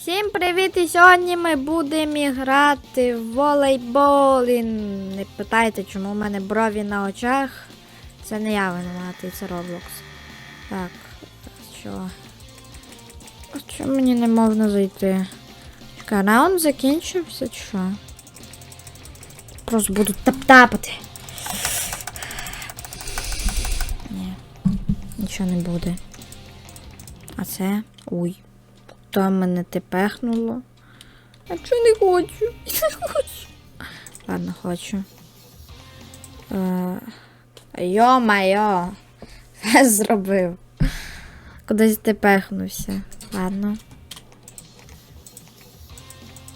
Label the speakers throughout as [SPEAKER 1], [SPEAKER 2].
[SPEAKER 1] Всім привіт! І сьогодні ми будемо грати в волейбол. І не питайте, чому в мене брові на очах. Це не я винуватий, це Roblox. Так, що? Чому мені не можна зайти? Чекай, раунд закінчився чи що? Просто буду тап-тапати. Ні, нічого не буде. А це. Уй. То мене тепехнуло. А чого не хочу? Не хочу. Ладно, хочу. Е, Йо-майо. Зробив. Кудись тепехнувся. Ладно.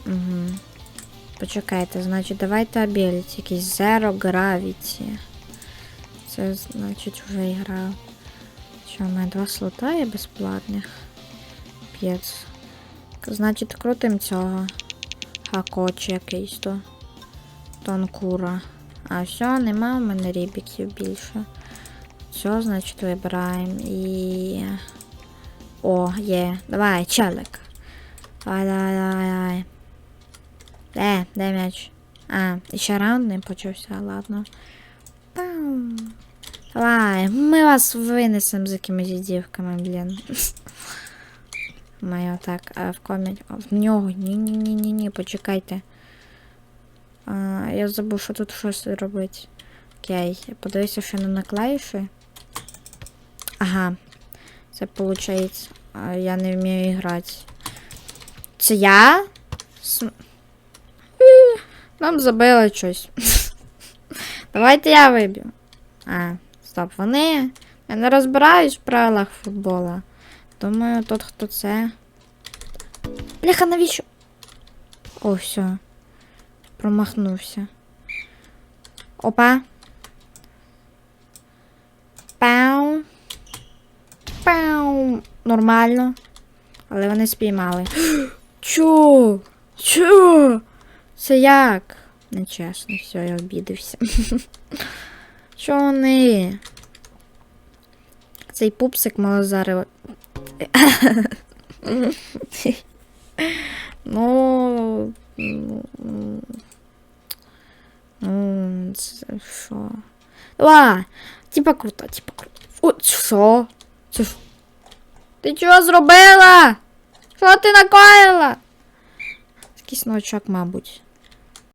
[SPEAKER 1] Угу. Почекайте, значить, давайте обіліть. Якийсь Zero Gravity. Це значить вже ігра. Що, у мене два слота є безплатних. П'єц. Значить, крутим цього. Хакоч якийсь то. Тонкура. А все, нема у мене рібіків більше. Все, значить, вибираємо і. О, є. Давай, челик. Давай, давай, давай, давай. Де, де м'яч? А, ще раунд не почався, ладно. Пам. Давай, ми вас винесемо з якимись дівками, блін. Маю так, а в комі... В нього. Ні-ні-ні-ні-ні, почекайте. А, я забув, що тут щось робити. Окей, подивися, що на клавіші. Ага. Це виходить. Я не вмію грати. Це я? Е, Нам забили щось. Давайте я виб'ю. А, стоп, вони. Я не розбираюсь в правилах футбола. Думаю, тот, хто це. Бляха, навіщо? О, все. Промахнувся. Опа. Пау. Пау. Нормально. Але вони спіймали. Чо? Чо? Це як? Нечесно, все, я обідався. Що вони? Цей пупсик мало зараз. Ну. ну, ну, Ну, це що? А, типа круто, типа круто. О, що? Це ж. Ти чого зробила? Що ти мабуть.